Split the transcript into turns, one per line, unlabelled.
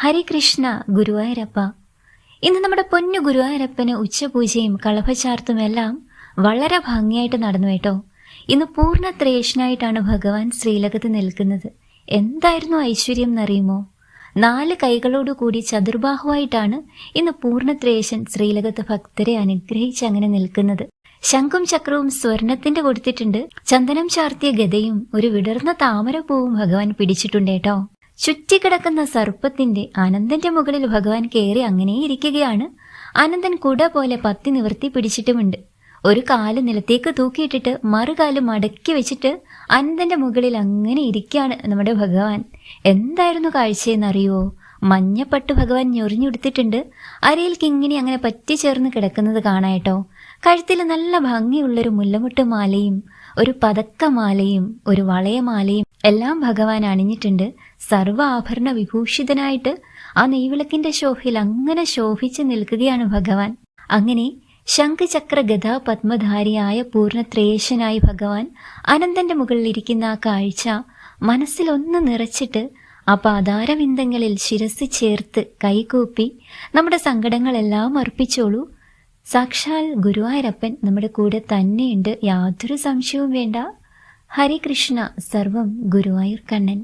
ഹരികൃഷ്ണ ഗുരുവായൂരപ്പ. ഇന്ന് നമ്മുടെ പൊന്നു ഗുരുവായൂരപ്പന് ഉച്ചപൂജയും കളഭചാർത്തുമെല്ലാം വളരെ ഭംഗിയായിട്ട് നടന്നു കേട്ടോ. ഇന്ന് പൂർണ ത്രേഷനായിട്ടാണ് ഭഗവാൻ ശ്രീലകത്ത് നിൽക്കുന്നത്. എന്തായിരുന്നു ഐശ്വര്യം എന്നറിയുമോ? നാല് കൈകളോടുകൂടി ചതുർബാഹുവായിട്ടാണ് ഇന്ന് പൂർണത്രേശൻ ശ്രീലകത്ത് ഭക്തരെ അനുഗ്രഹിച്ച് അങ്ങനെ നിൽക്കുന്നത്. ശംഖും ചക്രവും സ്വർണത്തിന്റെ കൊടുത്തിട്ടുണ്ട്. ചന്ദനം ചാർത്തിയ ഗതയും ഒരു വിടർന്ന താമരപ്പൂവും ഭഗവാൻ പിടിച്ചിട്ടുണ്ട് കേട്ടോ. ചുറ്റിക്കിടക്കുന്ന സർപ്പത്തിന്റെ അനന്തന്റെ മുകളിൽ ഭഗവാൻ കയറി അങ്ങനെ ഇരിക്കുകയാണ് അനന്തൻ കുട പോലെ പത്തി നിവർത്തി പിടിച്ചിട്ടുമുണ്ട്. ഒരു കാൽ നിലത്തേക്ക് തൂക്കിയിട്ടിട്ട് മറുകാൽ മടക്കി വെച്ചിട്ട് അനന്തന്റെ മുകളിൽ അങ്ങനെ ഇരിക്കുകയാണ് നമ്മുടെ ഭഗവാൻ. എന്തായിരുന്നു കാഴ്ചയെന്നറിയോ? മഞ്ഞപ്പട്ട് ഭഗവാൻ ഞൊറിഞ്ഞുടുത്തിട്ടുണ്ട്. അരയിൽക്ക് ഇങ്ങനെ അങ്ങനെ പറ്റിച്ചേർന്ന് കിടക്കുന്നത് കാണാട്ടോ കഴുത്തിൽ നല്ല ഭംഗിയുള്ളൊരു മുല്ലമുട്ട് മാലയും ഒരു പതക്കമാലയും ഒരു വളയമാലയും എല്ലാം ഭഗവാൻ അണിഞ്ഞിട്ടുണ്ട്. സർവ ആഭരണ വിഭൂഷിതനായിട്ട് ആ നെയ്വിളക്കിന്റെ ശോഭയിൽ അങ്ങനെ ശോഭിച്ചു നിൽക്കുകയാണ് ഭഗവാൻ. അങ്ങനെ ശംഖചക്ര ഗതാ പത്മധാരിയായ പൂർണത്രേശനായി ഭഗവാൻ അനന്തന്റെ മുകളിൽ ഇരിക്കുന്ന ആ കാഴ്ച മനസ്സിലൊന്ന് നിറച്ചിട്ട് ആ പാതാരവിന്ദങ്ങളിൽ ശിരസ് ചേർത്ത് കൈകൂപ്പി നമ്മുടെ സങ്കടങ്ങളെല്ലാം അർപ്പിച്ചോളൂ. സാക്ഷാൽ ഗുരുവായൂരപ്പൻ നമ്മുടെ കൂടെ തന്നെയുണ്ട്. യാതൊരു സംശയവും വേണ്ട. ഹരികൃഷ്ണ സർവം ഗുരുവായൂർ കണ്ണൻ.